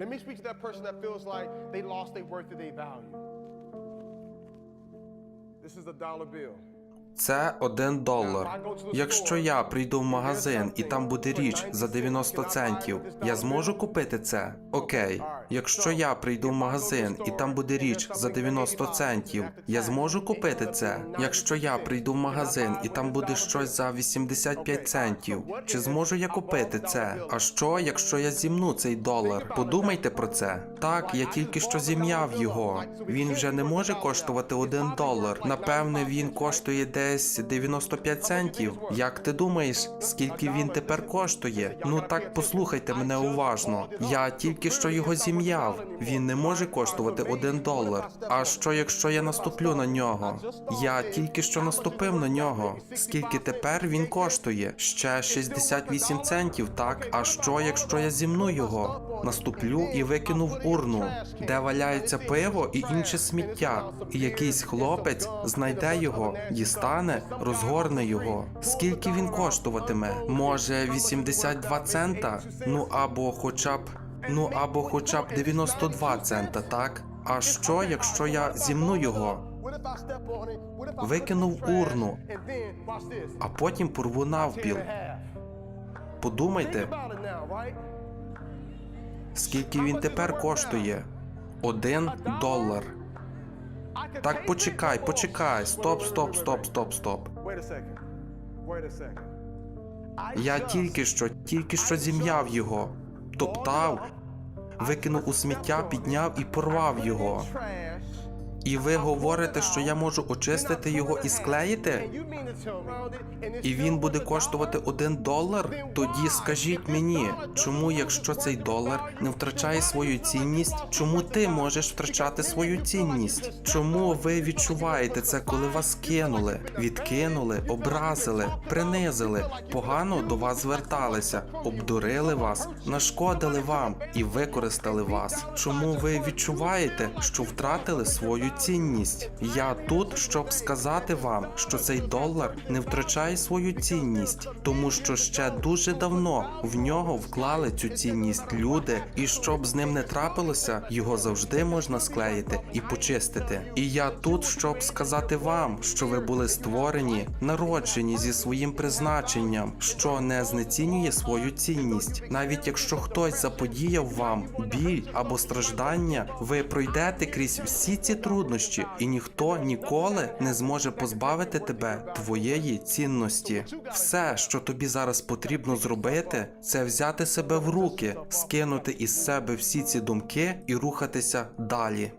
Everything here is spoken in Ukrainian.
Let me speak to that person that feels like they lost their worth or their value. This is a dollar bill. Це один долар. Якщо я прийду в магазин і там буде річ за 90 центів, я зможу купити це? Окей. Якщо я прийду в магазин і там буде річ за 90 центів, я зможу купити це? Якщо я прийду в магазин і там буде щось за 85 центів, чи зможу я купити це? А що, якщо я зімну цей долар? Подумайте про це. Так, я тільки що зім'яв його. Він вже не може коштувати 1 долар. Напевне, він коштує десь 95 центів. Як ти думаєш, скільки він тепер коштує? Ну так послухайте мене уважно. Я тільки що його зім'яв. Він не може коштувати 1 долар. А що якщо я наступлю на нього? Я тільки що наступив на нього. Скільки тепер він коштує? Ще 68 центів, так? А що якщо я зімну його? Наступлю і викину в урну, де валяється пиво і інше сміття. І якийсь хлопець знайде його, дістане, розгорне його. Скільки він коштуватиме? Може, 82 цента? Ну або хоча б. Ну або хоча б 92 цента, так? А що, якщо я зімну його? Викинув урну. а потім порву навпіл. Подумайте, скільки він тепер коштує? Один долар. Так, почекай, почекай. Стоп, стоп, стоп, стоп, стоп. Я тільки що, тільки що зім'яв його, топтав, викинув у сміття, підняв і порвав його. І ви говорите, що я можу очистити його і склеїти? І він буде коштувати один долар? Тоді скажіть мені, чому, якщо цей долар не втрачає свою цінність, чому ти можеш втрачати свою цінність? Чому ви відчуваєте це, коли вас кинули, відкинули, образили, принизили, погано до вас зверталися, обдурили вас, нашкодили вам і використали вас? Чому ви відчуваєте, що втратили свою цінність? Я тут, щоб сказати вам, що цей долар не втрачає свою цінність, тому що ще дуже давно в нього вклали цю цінність люди, і щоб з ним не трапилося, його завжди можна склеїти і почистити. І я тут, щоб сказати вам, що ви були створені, народжені зі своїм призначенням, що не знецінює свою цінність. Навіть якщо хтось заподіяв вам біль або страждання, ви пройдете крізь всі ці труднощі, і ніхто ніколи не зможе позбавити тебе твоєї цінності. Все, що тобі зараз потрібно зробити, це взяти себе в руки, скинути із себе всі ці думки і рухатися далі.